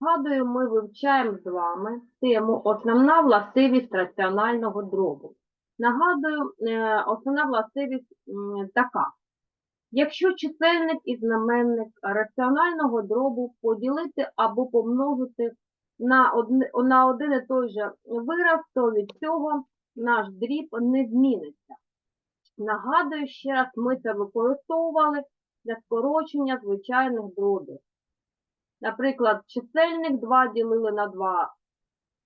Згадую, ми вивчаємо з вами тему Основна властивість раціонального дробу. Нагадую, е, основна властивість така. Якщо чисельник і знаменник раціонального дробу поділити або помножити на, одни, на один і той же вираз, то від цього наш дріб не зміниться. Нагадую ще раз, ми це використовували для скорочення звичайних дробів. Наприклад, чисельник 2 ділили на 2,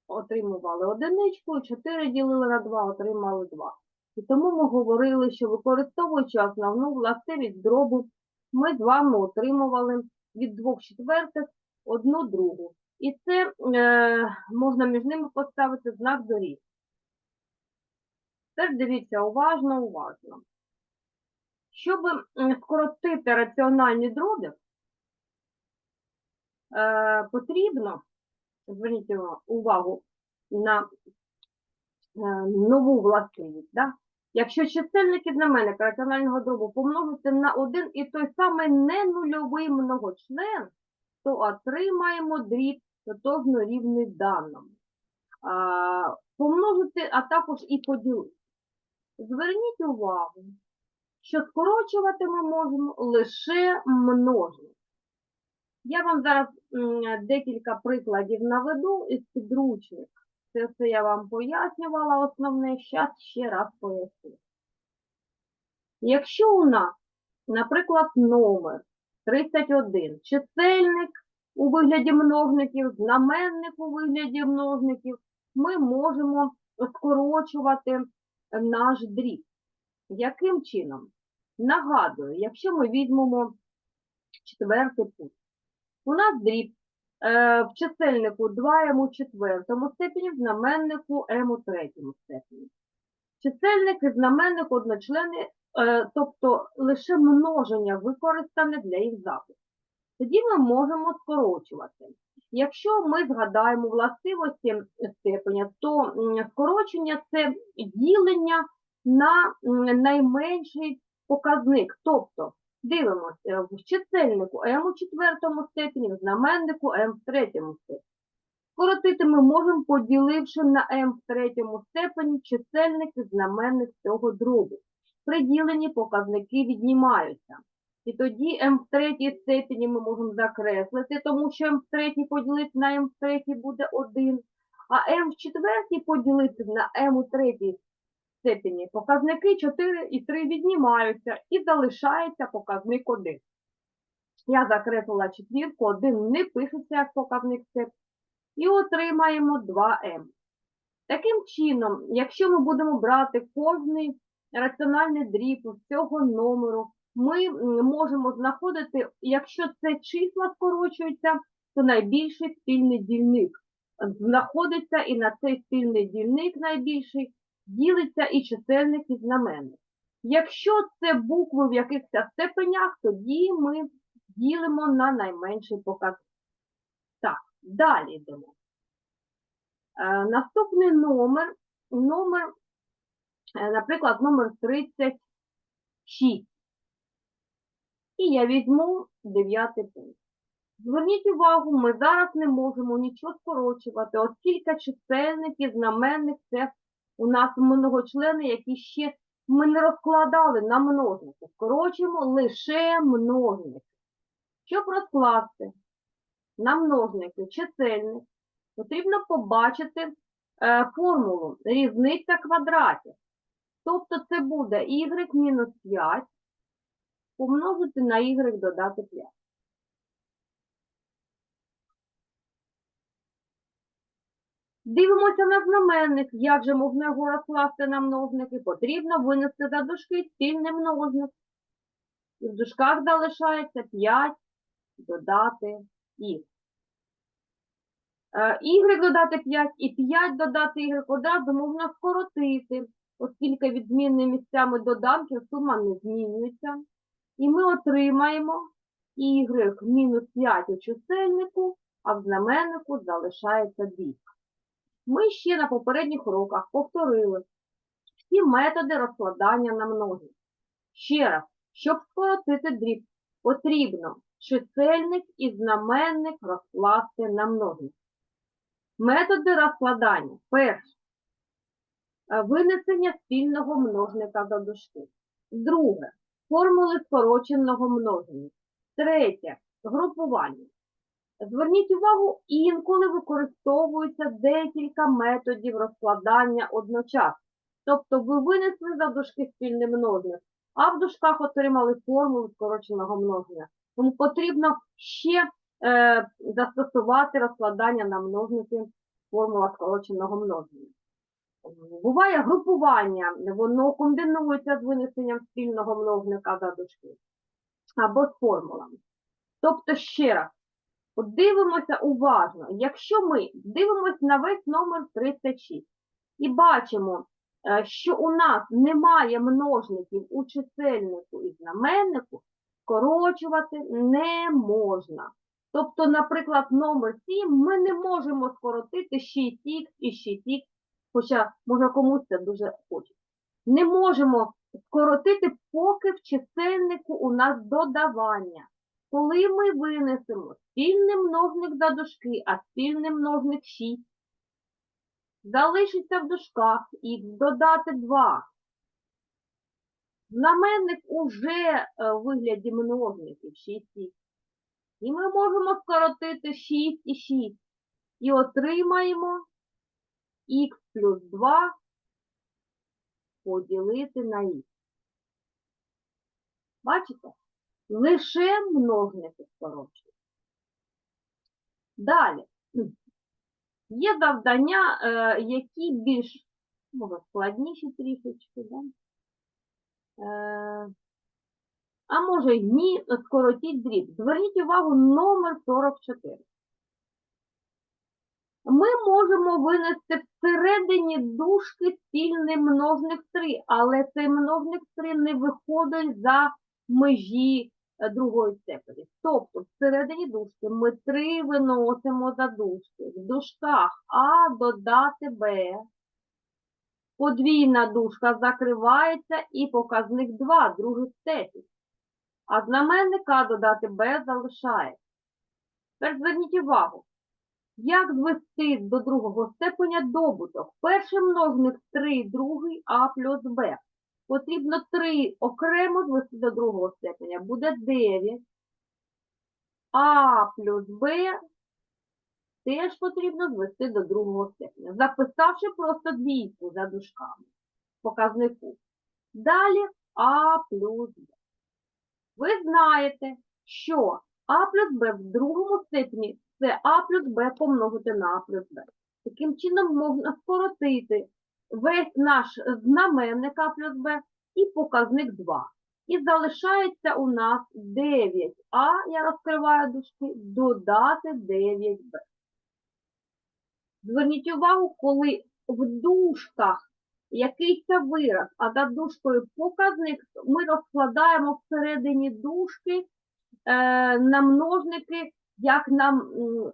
отримували одиничку, 4 ділили на 2, отримали 2. І тому ми говорили, що використовуючи основну властивість дробу, ми з вами отримували від 2 четвертих одну другу. І це е, можна між ними поставити знак доріг. Теж дивіться уважно, уважно. Щоб скоротити раціональні дроби, потрібно, зверніть увагу на е, нову властивість. Да? Якщо чисельник і знаменник раціонального дробу помножити на один і той самий ненульовий многочлен, то отримаємо дріб тотожно рівний даному. А, помножити, а також і поділити. Зверніть увагу, що скорочувати ми можемо лише множник. Я вам зараз декілька прикладів наведу із підручник. Це все я вам пояснювала основне, зараз ще раз поясню. Якщо у нас, наприклад, номер 31, чисельник у вигляді множників, знаменник у вигляді множників, ми можемо скорочувати наш дріб. Яким чином? Нагадую, якщо ми візьмемо четвертий пункт, у нас дріб е, в чисельнику 2m у четвертому степені, в знаменнику m у третьому степені. Чисельник і знаменник одночлени, е, тобто лише множення використане для їх запису. Тоді ми можемо скорочувати. Якщо ми згадаємо властивості степеня, то скорочення це ділення на найменший показник. Тобто дивимося в чисельнику m у четвертому степені, в знаменнику m в третьому степені. Скоротити ми можемо, поділивши на m в третьому степені чисельник і знаменник цього дробу. При діленні показники віднімаються. І тоді m в третій степені ми можемо закреслити, тому що m в третій поділити на m в третій буде 1, а m в четвертій поділити на m у третій степені показники 4 і 3 віднімаються і залишається показник 1. Я закреслила четвірку, 1 не пишеться як показник степ, і отримаємо 2m. Таким чином, якщо ми будемо брати кожний раціональний дріб з цього номеру, ми можемо знаходити, якщо це числа скорочуються, то найбільший спільний дільник знаходиться і на цей спільний дільник найбільший ділиться і чисельник, і знаменник. Якщо це букви в якихось степенях, тоді ми ділимо на найменший показник. Так, далі йдемо. Е, наступний номер, номер, е, наприклад, номер 36. І я візьму дев'ятий пункт. Зверніть увагу, ми зараз не можемо нічого скорочувати, оскільки чисельник і знаменник це у нас многочлени, які ще ми не розкладали на множники. Скорочуємо лише множники. Щоб розкласти на множники чисельник, потрібно побачити е, формулу різниця квадратів. Тобто це буде y мінус 5 помножити на y додати 5. Дивимося на знаменник. Як же можна його розкласти на множники? Потрібно винести за дужки спільний множник. І в дужках залишається 5 додати. Е, y додати 5 і 5 додати y одразу можна скоротити, оскільки від змінними місцями доданків сума не змінюється. І ми отримаємо y мінус 5 у чисельнику, а в знаменнику залишається 2. Ми ще на попередніх уроках повторили всі методи розкладання на множник. Ще раз, щоб скоротити дріб, потрібно чисельник і знаменник розкласти на множник. Методи розкладання. Перше. Е, Винесення спільного множника до дужки. Друге. Формули скороченого множення. Третє. Групування. Зверніть увагу, інколи використовується декілька методів розкладання одночасно. Тобто ви винесли за дужки спільний множник, а в дужках отримали формулу скороченого множення. Тому потрібно ще е, застосувати розкладання на множники формула скороченого множення. Буває групування, воно комбінується з винесенням спільного множника за дужки або з формулами. Тобто, ще раз, от дивимося уважно, якщо ми дивимося на весь номер 36 і бачимо, е, що у нас немає множників у чисельнику і знаменнику, скорочувати не можна. Тобто, наприклад, номер 7 ми не можемо скоротити 6х і 6х, хоча може комусь це дуже хочеться. Не можемо скоротити, поки в чисельнику у нас додавання. Коли ми винесемо спільний множник за дужки, а спільний множник 6, залишиться в дужках і додати 2. Знаменник уже е, в вигляді множників 6 І ми можемо скоротити 6 і 6. І отримаємо х плюс 2 поділити на х. Бачите? Лише множники скорочують. Далі. Є завдання, е, які більш, може, складніші трішечки, да? Е, а може й ні, скоротіть дріб. Зверніть увагу номер 44. Ми можемо винести всередині дужки спільний множник 3, але цей множник 3 не виходить за межі другої степені. Тобто всередині дужки ми 3 виносимо за дужки. В дужках А додати Б. Подвійна дужка закривається і показник 2, другий степінь. А знаменник А додати Б залишається. Тепер зверніть увагу. Як звести до другого степеня добуток? Перший множник 3, другий А плюс Б. Потрібно 3 окремо звести до другого степеня. Буде 9. А плюс Б теж потрібно звести до другого степеня. Записавши просто двійку за дужками. Показнику. Далі А плюс Б. Ви знаєте, що А плюс Б в другому степені це А плюс Б помножити на А плюс Б. Таким чином можна скоротити весь наш знаменник А плюс Б і показник 2. І залишається у нас 9А, я розкриваю дужки, додати 9Б. Зверніть увагу, коли в дужках якийсь вираз, а за дужкою показник, ми розкладаємо всередині дужки е, на множники, як нам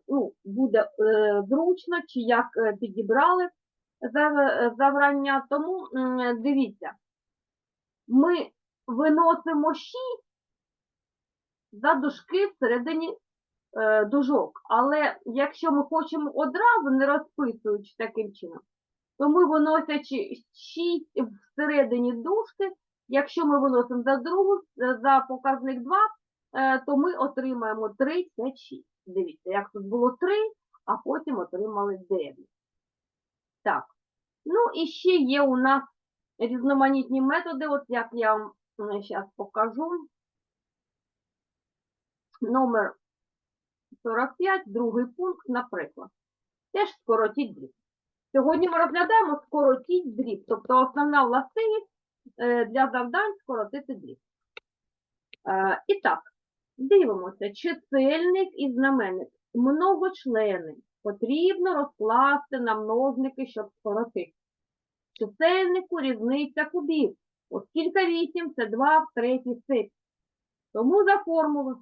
ну, буде е, зручно, чи як е, підібрали за- заврання. Тому дивіться, ми виносимо 6 за дужки всередині е, дужок. Але якщо ми хочемо одразу, не розписуючи таким чином, то ми виносячи 6 всередині дужки, якщо ми виносимо за другу, е, за показник 2, е, то ми отримаємо 36. Дивіться, як тут було 3, а потім отримали 9. Так. Ну і ще є у нас різноманітні методи, от як я вам зараз покажу. Номер 45, другий пункт, наприклад. Теж скоротіть дріб. Сьогодні ми розглядаємо скоротіть дріб, тобто основна властивість е, для завдань скоротити дріб. Е, І так, дивимося, чисельник і знаменник. Многочлени. Потрібно розкласти на множники, щоб скоротити. Чисельнику різниця кубів. Оскільки 8 це 2 в третій степені. Тому за формулу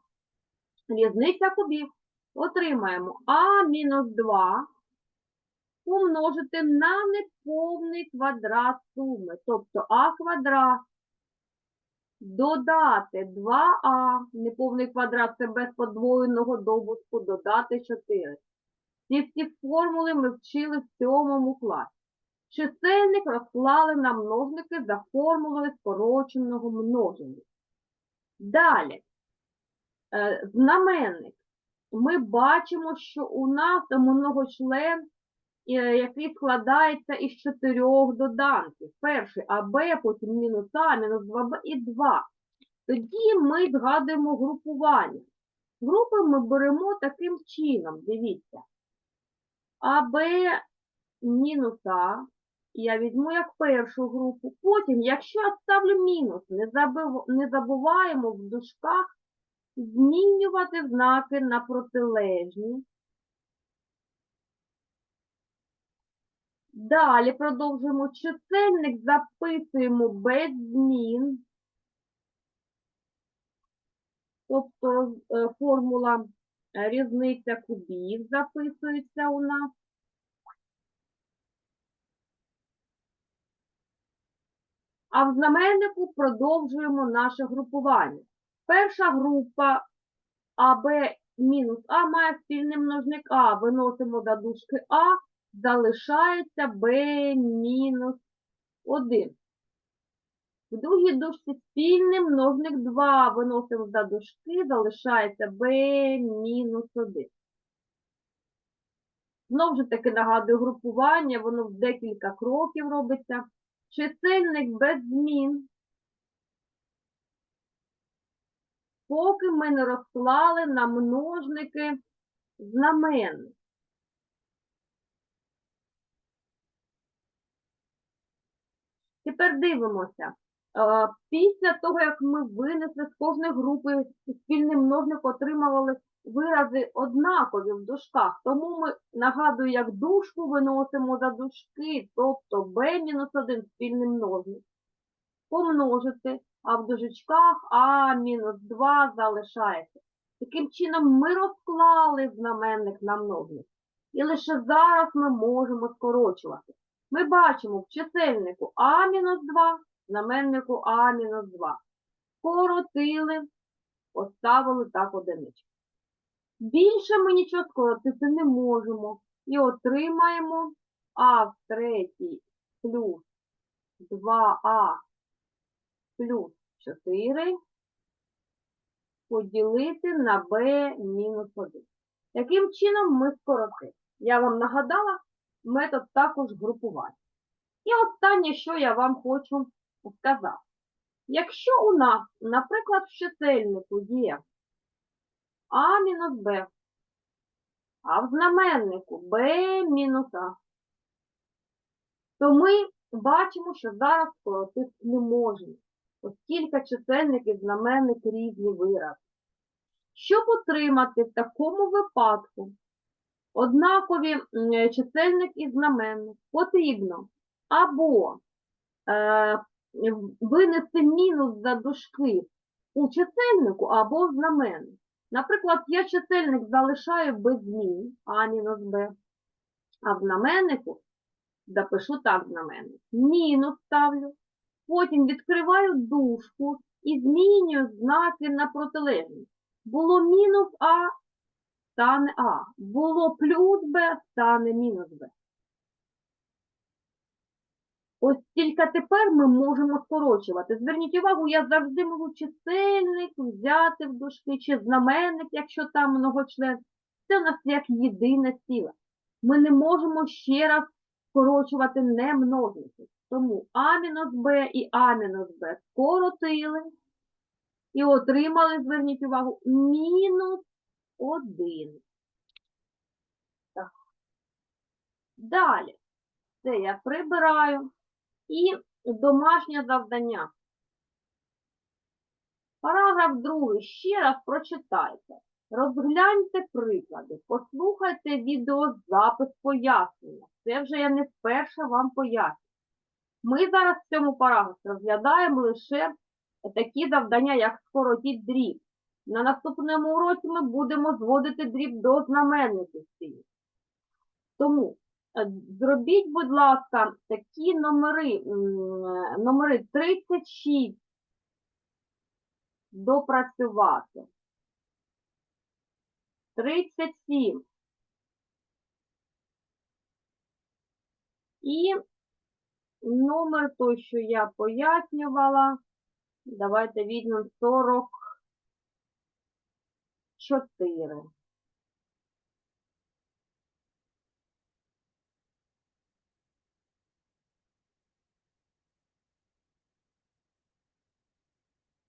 різниця кубів отримаємо а мінус 2 помножити на неповний квадрат суми, тобто а квадрат додати 2а, неповний квадрат це без подвоєного добутку, додати 4. Ці всі формули ми вчили в сьомому класі. Чисельник розклали на множники за формулою скороченого множення. Далі, е, знаменник. Ми бачимо, що у нас многочлен, е, який складається із чотирьох доданків. Перший АБ, потім мінус А, мінус 2Б і 2. Тоді ми згадуємо групування. Групи ми беремо таким чином, дивіться. АБ мінус А, я візьму як першу групу. Потім, якщо я ставлю мінус, не, забив, не забуваємо в дужках змінювати знаки на протилежні. Далі продовжуємо чисельник, записуємо без змін. Тобто е, формула різниця кубів записується у нас. А в знаменнику продовжуємо наше групування. Перша група АБ мінус А має спільний множник А. Виносимо до дужки А, залишається Б мінус 1. В другій дужці спільний множник 2. Виносимо за дужки, залишається Б мінус 1. Знову ж таки нагадую групування, воно в декілька кроків робиться. Чисельник без змін. Поки ми не розклали на множники знаменник. Тепер дивимося. Після того, як ми винесли з кожної групи спільний множник, отримували вирази однакові в дужках. Тому ми, нагадую, як дужку виносимо за дужки, тобто b-1 спільний множник. Помножити, а в дужечках а-2 залишається. Таким чином ми розклали знаменник на множник. І лише зараз ми можемо скорочувати. Ми бачимо в чисельнику а-2, знаменнику а-2. Скоротили, поставили так одиничку. Більше ми нічого скоротити не можемо. І отримаємо а в третій плюс 2а плюс 4 поділити на b мінус 1. Таким чином ми скоротили. Я вам нагадала метод також групування. І останнє, що я вам хочу сказати. Якщо у нас, наприклад, в чисельнику є а мінус Б, а в знаменнику Б мінус А, то ми бачимо, що зараз скоротити не можемо, оскільки чисельник і знаменник різні вирази. Щоб отримати в такому випадку однакові чисельник і знаменник, потрібно або е, винести мінус за дужки у чисельнику або в знаменник. Наприклад, я чисельник залишаю без змін А мінус Б, а в знаменнику запишу так знаменник. Мінус ставлю, потім відкриваю дужку і змінюю знаки на протилежність. Було мінус А, стане А. Було плюс Б, стане мінус Б. Ось тільки тепер ми можемо скорочувати. Зверніть увагу, я завжди можу чисельник взяти в дужки, чи знаменник, якщо там многочлен. Це у нас як єдине ціле. Ми не можемо ще раз скорочувати немножники. Тому А мінус Б і А мінус Б скоротили і отримали, зверніть увагу, мінус 1. Так. Далі. Це я прибираю. І домашнє завдання. Параграф другий. Ще раз прочитайте. Розгляньте приклади, послухайте відеозапис пояснення. Це вже я не вперше вам поясню. Ми зараз в цьому параграфі розглядаємо лише такі завдання, як скоротіть дріб. На наступному уроці ми будемо зводити дріб до знаменників. Тому Зробіть, будь ласка, такі номери, номери 36, допрацювати. 37. І номер той, що я пояснювала, давайте візьмемо 44.